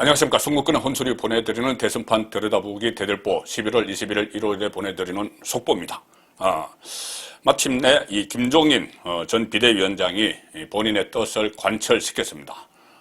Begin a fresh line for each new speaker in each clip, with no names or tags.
안녕하십니까. 송국근의 혼소리 보내드리는 대선판 들여다보기 대들보 11월 21일 일요일에 보내드리는 속보입니다. 아, 마침내 이 김종인 어, 전 비대위원장이 이 본인의 뜻을 관철시켰습니다.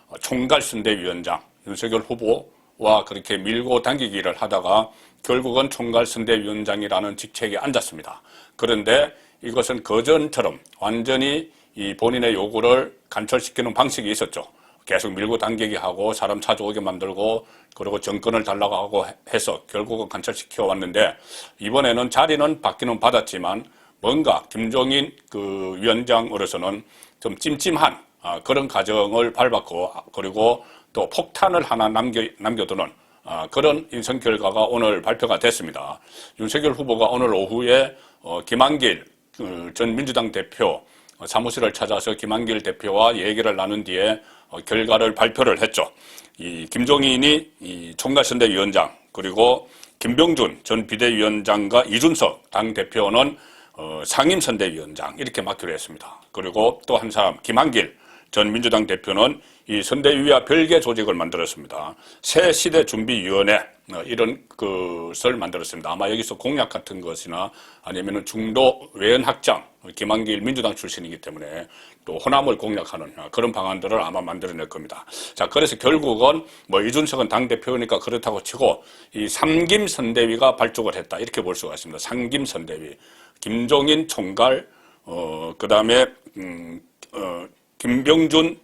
어, 총괄선대위원장 윤석열 후보와 그렇게 밀고 당기기를 하다가 결국은 총괄선대위원장이라는 직책에 앉았습니다. 그런데 이것은 거전처럼 완전히 이 본인의 요구를 관철시키는 방식이 있었죠. 계속 밀고 당기기 하고 사람 찾아오게 만들고 그리고 정권을 달라고 하고 해서 결국은 관철시켜 왔는데 이번에는 자리는 바뀌는 받았지만 뭔가 김종인 그 위원장으로서는 좀 찜찜한 아, 그런 과정을 밟았고 그리고 또 폭탄을 하나 남겨, 남겨두는 아, 그런 인선 결과가 오늘 발표가 됐습니다. 윤석열 후보가 오늘 오후에 어, 김한길 그 전 민주당 대표 어, 사무실을 찾아서 김한길 대표와 얘기를 나눈 뒤에 어, 결과를 발표를 했죠. 이 김종인이 이 총괄선대위원장 그리고 김병준 전 비대위원장과 이준석 당 대표는 어, 상임선대위원장 이렇게 맡기로 했습니다. 그리고 또 한 사람 김한길 전 민주당 대표는 이 선대위와 별개 조직을 만들었습니다. 새 시대 준비위원회 어, 이런 것을 만들었습니다. 아마 여기서 공약 같은 것이나 아니면은 중도 외연 확장 김한길 민주당 출신이기 때문에 또 호남을 공략하는 어, 그런 방안들을 아마 만들어낼 겁니다. 자, 그래서 결국은 뭐 이준석은 당 대표니까 그렇다고 치고 이 삼김 선대위가 발족을 했다 이렇게 볼 수가 있습니다. 삼김 선대위 김종인 총괄 어 그다음에 음, 어, 김병준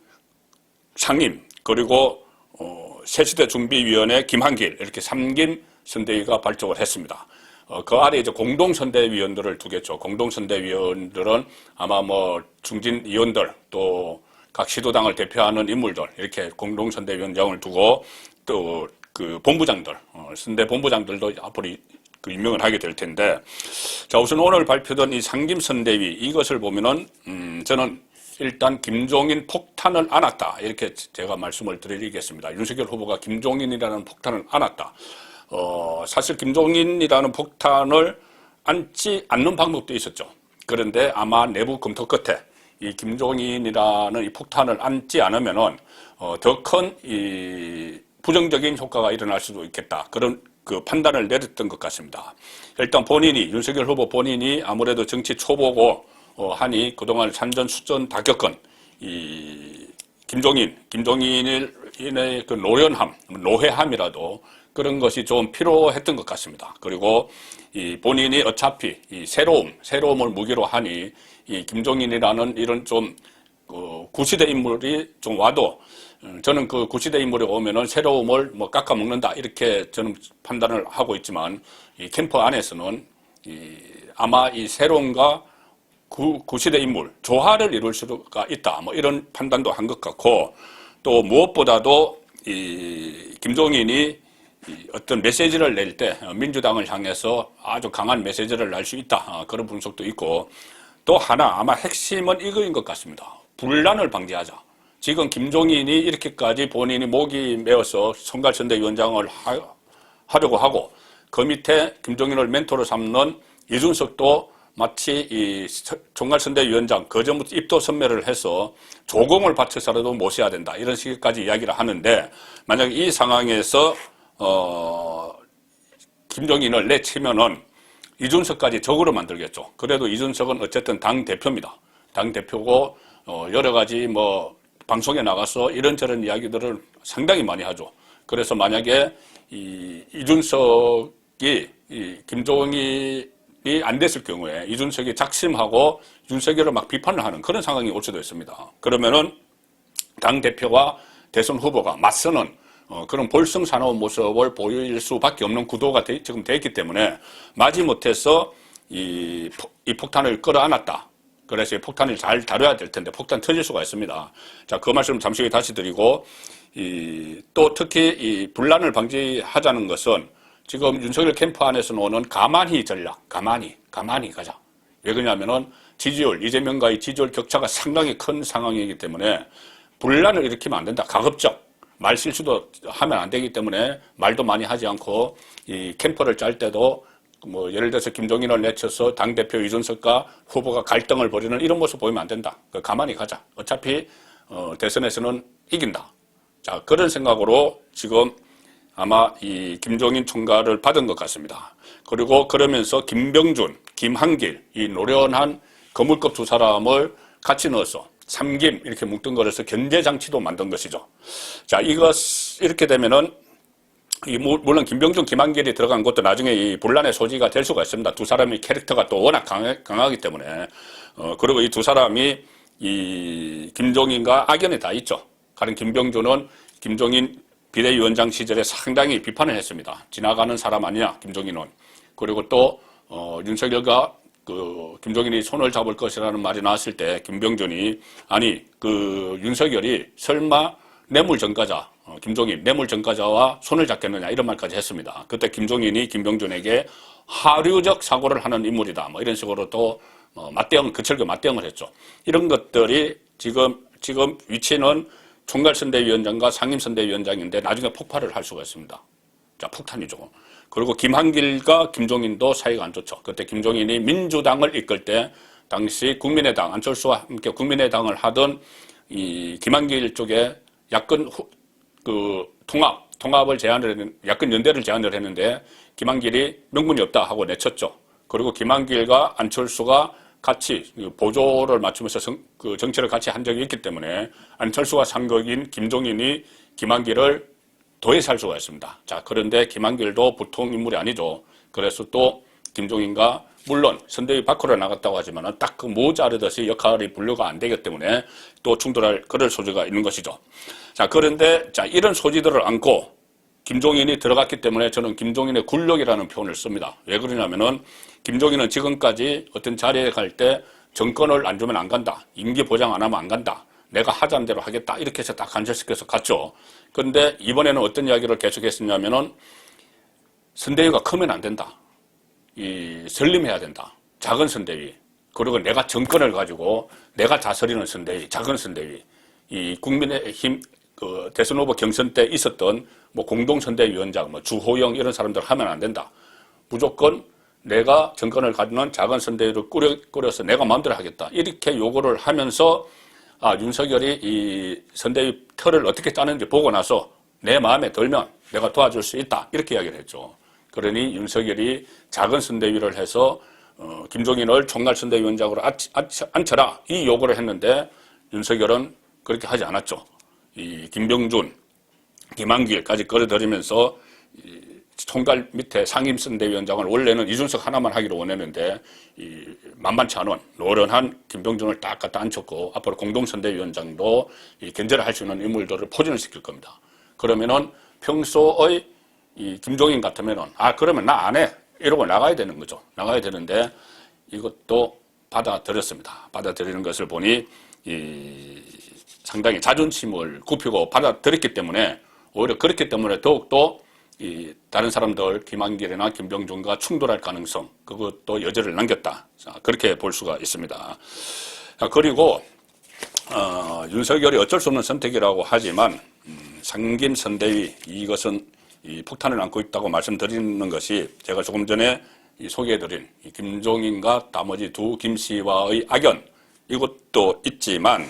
상임 그리고 어, 새시대 준비위원회 김한길 이렇게 삼김 선대위가 발족을 했습니다. 어, 그 아래 이제 공동선대위원들을 두겠죠. 공동선대위원들은 아마 뭐 중진 위원들 또 각 시도당을 대표하는 인물들 이렇게 공동선대위원장을 두고 또 그 본부장들 어, 선대 본부장들도 앞으로 이- 그 임명을 하게 될 텐데 자 우선 오늘 발표된 이 상김 선대위 이것을 보면은 음, 저는 일단 김종인 폭탄을 안았다 이렇게 제가 말씀을 드리겠습니다. 윤석열 후보가 김종인이라는 폭탄을 안았다. 어, 사실 김종인이라는 폭탄을 안지 않는 방법도 있었죠. 그런데 아마 내부 검토 끝에 이 김종인이라는 이 폭탄을 안지 않으면은 어, 더큰 이 부정적인 효과가 일어날 수도 있겠다. 그런 그 판단을 내렸던 것 같습니다. 일단 본인이 윤석열 후보 본인이 아무래도 정치 초보고 어, 하니 그동안 산전 수전 다 겪은 이 김종인, 김종인의 그 노련함, 노회함이라도 그런 것이 좀 필요했던 것 같습니다. 그리고 이 본인이 어차피 이 새로움, 새로움을 무기로 하니 이 김종인이라는 이런 좀 그 구시대 인물이 좀 와도 음, 저는 그 구시대 인물이 오면은 새로움을 뭐 깎아 먹는다 이렇게 저는 판단을 하고 있지만 이 캠프 안에서는 이 아마 이 새로움과 구, 구시대 인물 조화를 이룰 수가 있다. 뭐 이런 판단도 한 것 같고 또 무엇보다도 이 김종인이 이 어떤 메시지를 낼 때 민주당을 향해서 아주 강한 메시지를 낼 수 있다. 아, 그런 분석도 있고 또 하나 아마 핵심은 이거인 것 같습니다. 분란을 방지하자. 지금 김종인이 이렇게까지 본인이 목이 메어서 선발선대위원장을 하, 하려고 하고 그 밑에 김종인을 멘토로 삼는 이준석도 마치 이 총괄선대위원장 그 전부터 입도 선매를 해서 조공을 바쳐서라도 모셔야 된다 이런 식까지 이야기를 하는데 만약 이 상황에서 어 김종인을 내치면은 이준석까지 적으로 만들겠죠. 그래도 이준석은 어쨌든 당 대표입니다. 당 대표고 어 여러 가지 뭐 방송에 나가서 이런저런 이야기들을 상당히 많이 하죠. 그래서 만약에 이 이준석이 이 김종인 이안 됐을 경우에 이준석이 작심하고 윤석열을 막 비판을 하는 그런 상황이 올 수도 있습니다. 그러면은 당 대표와 대선 후보가 맞서는 어, 그런 볼성사나운 모습을 보일 수밖에 없는 구도가 돼- 지금 돼 있기 때문에 마지못해서 이, 포- 이 폭탄을 끌어안았다. 그래서 이 폭탄을 잘 다뤄야 될 텐데 폭탄 터질 수가 있습니다. 자, 그 말씀 잠시 후에 다시 드리고 이, 또 특히 이 분란을 방지하자는 것은 지금 윤석열 캠프 안에서 노는 가만히 전략, 가만히, 가만히 가자. 왜 그러냐면은 지지율, 이재명과의 지지율 격차가 상당히 큰 상황이기 때문에 분란을 일으키면 안 된다. 가급적. 말 실수도 하면 안 되기 때문에 말도 많이 하지 않고 이 캠프를 짤 때도 뭐 예를 들어서 김종인을 내쳐서 당대표 이준석과 후보가 갈등을 벌이는 이런 모습 보이면 안 된다. 그 가만히 가자. 어차피 어, 대선에서는 이긴다. 자, 그런 생각으로 지금 아마 이 김종인 총괄을 받은 것 같습니다. 그리고 그러면서 김병준, 김한길, 이 노련한 거물급 두 사람을 같이 넣어서 삼김 이렇게 묶든거려서 견제 장치도 만든 것이죠. 자, 이것, 이렇게 되면은 이 무- 물론 김병준, 김한길이 들어간 것도 나중에 이 분란의 소지가 될 수가 있습니다. 두 사람의 캐릭터가 또 워낙 강하, 강하기 때문에 어 그리고 이 두 사람이 이 김종인과 악연이 다 있죠. 가령 김병준은 김종인 비대위원장 시절에 상당히 비판을 했습니다. 지나가는 사람 아니냐 김종인은 그리고 또 어, 윤석열과 그 김종인이 손을 잡을 것이라는 말이 나왔을 때 김병준이 아니 그 윤석열이 설마 뇌물 전가자 어, 김종인 뇌물 전가자와 손을 잡겠느냐 이런 말까지 했습니다. 그때 김종인이 김병준에게 하류적 사고를 하는 인물이다 뭐 이런 식으로 또 어, 맞대응 그철그 맞대응을 했죠. 이런 것들이 지금 지금 위치는 총괄선대위원장과 상임선대위원장인데 나중에 폭발을 할 수가 있습니다. 자, 폭탄이죠. 그리고 김한길과 김종인도 사이가 안 좋죠. 그때 김종인이 민주당을 이끌 때 당시 국민의당 안철수와 함께 국민의당을 하던 이 김한길 쪽에 야권 후- 그 통합 통합을 제안을 야권 연대를 제안을 했는데 김한길이 명분이 없다 하고 내쳤죠. 그리고 김한길과 안철수가 같이 그 보조를 맞추면서 성- 그 정치를 같이 한 적이 있기 때문에 안철수와 상극인 김종인이 김한길을 도에살 수가 있습니다. 자, 그런데 김한길도 보통 인물이 아니죠. 그래서 또 김종인과 물론 선대위 밖으로 나갔다고 하지만 딱 그 모자르듯이 역할이 분류가 안 되기 때문에 또 충돌할 그럴 소지가 있는 것이죠. 자, 그런데 자, 이런 소지들을 안고 김종인이 들어갔기 때문에 저는 김종인의 굴력이라는 표현을 씁니다. 왜 그러냐면은 김종인은 지금까지 어떤 자리에 갈 때 정권을 안 주면 안 간다. 임기 보장 안 하면 안 간다. 내가 하자는 대로 하겠다. 이렇게 해서 다 간절시켜서 갔죠. 그런데 이번에는 어떤 이야기를 계속했었냐면은 선대위가 크면 안 된다. 이 설림해야 된다. 작은 선대위. 그리고 내가 정권을 가지고 내가 다스리는 선대위, 작은 선대위. 이 국민의힘 그 대선 후보 경선 때 있었던 뭐 공동선대위원장, 뭐 주호영 이런 사람들 하면 안 된다. 무조건 내가 정권을 가지는 작은 선대위를 꾸려, 꾸려서 내가 마음대로 하겠다. 이렇게 요구를 하면서 아, 윤석열이 이 선대위 틀을 어떻게 짜는지 보고 나서 내 마음에 들면 내가 도와줄 수 있다. 이렇게 이야기를 했죠. 그러니 윤석열이 작은 선대위를 해서 어, 김종인을 총괄 선대위원장으로 앉- 앉- 앉혀라. 이 요구를 했는데 윤석열은 그렇게 하지 않았죠. 이 김병준, 김한길까지 끌어들이면서 이 총괄 밑에 상임선대위원장을 원래는 이준석 하나만 하기로 원했는데 이 만만치 않은 노련한 김병준을 딱 갖다 앉혔고 앞으로 공동선대위원장도 이 견제를 할 수 있는 인물들을 포진을 시킬 겁니다. 그러면은 평소의 이 김종인 같으면은 아 그러면 나 안 해 이러고 나가야 되는 거죠. 나가야 되는데 이것도 받아들였습니다. 받아들이는 것을 보니 이 상당히 자존심을 굽히고 받아들였기 때문에 오히려 그렇기 때문에 더욱더 이 다른 사람들 김한길이나 김병준과 충돌할 가능성 그것도 여지를 남겼다. 자, 그렇게 볼 수가 있습니다. 자, 그리고 어, 윤석열이 어쩔 수 없는 선택이라고 하지만 음, 상김 선대위 이것은 이 폭탄을 안고 있다고 말씀드리는 것이 제가 조금 전에 이 소개해드린 이 김종인과 나머지 두 김씨와의 악연 이것도 있지만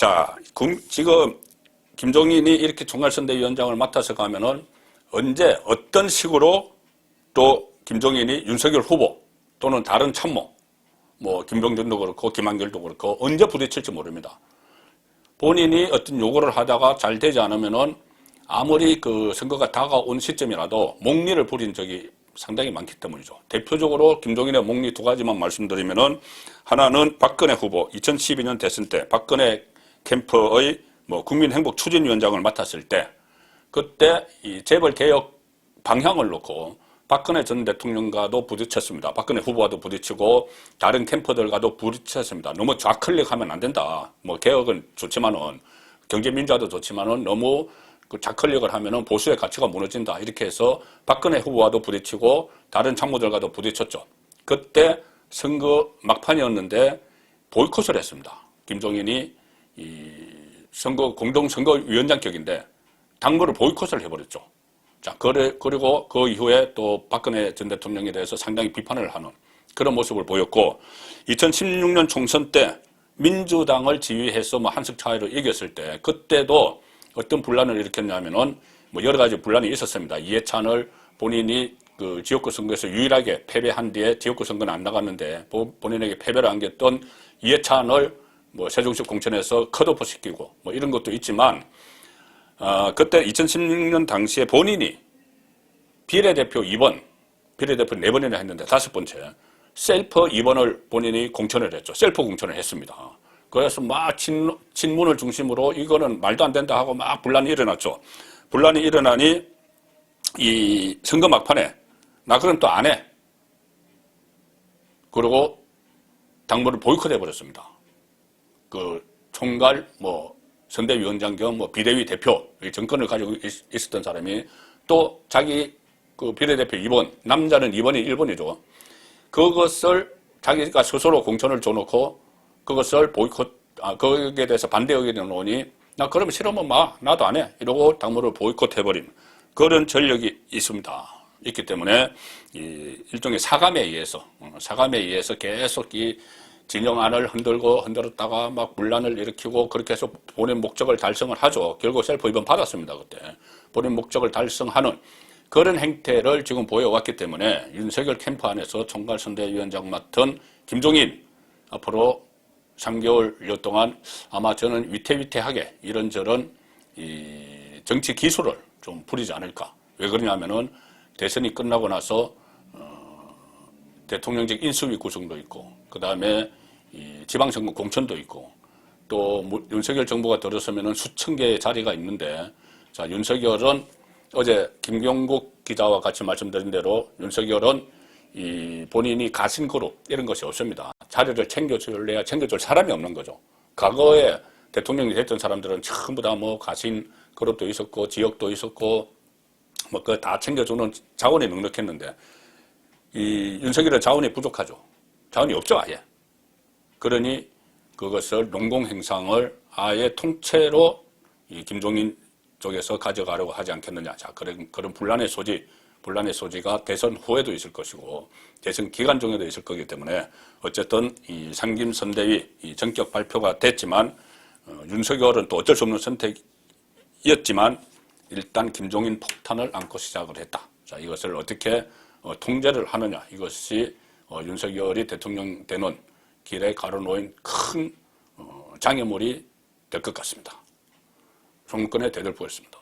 자 금- 지금 김종인이 이렇게 총괄선대위원장을 맡아서 가면은 언제 어떤 식으로 또 김종인이 윤석열 후보 또는 다른 참모 뭐 김병준도 그렇고 김한결도 그렇고 언제 부딪힐지 모릅니다. 본인이 어떤 요구를 하다가 잘 되지 않으면은 아무리 그 선거가 다가온 시점이라도 목리를 부린 적이 상당히 많기 때문이죠. 대표적으로 김종인의 목리 두 가지만 말씀드리면은 하나는 박근혜 후보 2012년 대선 때 박근혜 캠프의 뭐 국민행복추진위원장을 맡았을 때 그때 이 재벌 개혁 방향을 놓고 박근혜 전 대통령과도 부딪혔습니다. 박근혜 후보와도 부딪히고 다른 캠퍼들과도 부딪혔습니다. 너무 좌클릭하면 안 된다. 뭐 개혁은 좋지만은 경제민주화도 좋지만은 너무 그 좌클릭을 하면은 보수의 가치가 무너진다. 이렇게 해서 박근혜 후보와도 부딪히고 다른 참모들과도 부딪혔죠. 그때 선거 막판이었는데 보이콧을 했습니다. 김종인이 이 선거 공동 선거위원장격인데 당무를 보이콧을 해버렸죠. 자, 그래, 그리고 그 이후에 또 박근혜 전 대통령에 대해서 상당히 비판을 하는 그런 모습을 보였고, 2016년 총선 때 민주당을 지휘해서 뭐 한석 차이로 이겼을 때, 그때도 어떤 분란을 일으켰냐면은 뭐 여러 가지 분란이 있었습니다. 이해찬을 본인이 그 지역구 선거에서 유일하게 패배한 뒤에 지역구 선거는 안 나갔는데 보- 본인에게 패배를 안겼던 이해찬을 뭐 세종시 공천에서 컷오프 시키고 뭐 이런 것도 있지만 아, 그때 2016년 당시에 본인이 비례대표 2번, 비례대표 4번이나 했는데 다섯 번째 셀프 2번을 본인이 공천을 했죠. 셀프 공천을 했습니다. 그래서 막 친, 친문을 중심으로 이거는 말도 안 된다 하고 막 분란이 일어났죠. 분란이 일어나니 이 선거 막판에 나 그럼 또 안 해. 그리고 당무를 보이콧해 버렸습니다. 그 총괄 뭐 선대위원장 겸 뭐 비대위 대표 이 정권을 가지고 있, 있었던 사람이 또 자기 그 비례대표 2번 남자는 2번이 1번이죠. 그것을 자기가 스스로 공천을 줘놓고 그것을 보이콧 아 거기에 대해서 반대 의견을 놓으니 나 그러면 싫으면 마 나도 안 해 이러고 당무를 보이콧해버린 그런 전력이 있습니다. 있기 때문에 이 일종의 사감에 의해서 어, 사감에 의해서 계속 이 진영 안을 흔들고 흔들었다가 막 분란을 일으키고 그렇게 해서 본인 목적을 달성을 하죠. 결국 셀프 입원 받았습니다. 그때 본인 목적을 달성하는 그런 행태를 지금 보여왔기 때문에 윤석열 캠프 안에서 총괄선대위원장 맡은 김종인 앞으로 3개월여 동안 아마 저는 위태위태하게 이런저런 이 정치 기술을 좀 부리지 않을까. 왜 그러냐면은 대선이 끝나고 나서 어, 대통령직 인수위 구성도 있고 그 다음에 이 지방선거 공천도 있고 또 무- 윤석열 정부가 들어서면은 수천 개의 자리가 있는데 자 윤석열은 어제 김경국 기자와 같이 말씀드린 대로 윤석열은 이 본인이 가신 그룹 이런 것이 없습니다. 자리를 챙겨줄래야 챙겨줄 사람이 없는 거죠. 과거에 대통령이 됐던 사람들은 전부 다 뭐 가신 그룹도 있었고 지역도 있었고 뭐 그 다 챙겨주는 자원이 넉넉했는데 이 윤석열은 자원이 부족하죠. 자원이 없죠 아예. 그러니 그것을 농공행상을 아예 통째로 이 김종인 쪽에서 가져가려고 하지 않겠느냐. 자, 그런, 그런 분란의 소지, 분란의 소지가 대선 후에도 있을 것이고, 대선 기간 중에도 있을 거기 때문에, 어쨌든 이 상김 선대위 이 전격 발표가 됐지만, 어, 윤석열은 또 어쩔 수 없는 선택이었지만, 일단 김종인 폭탄을 안고 시작을 했다. 자, 이것을 어떻게 어, 통제를 하느냐. 이것이 어, 윤석열이 대통령 되는 길에 가로놓인 큰 어, 장애물이 될 것 같습니다. 정권의 대들보였습니다.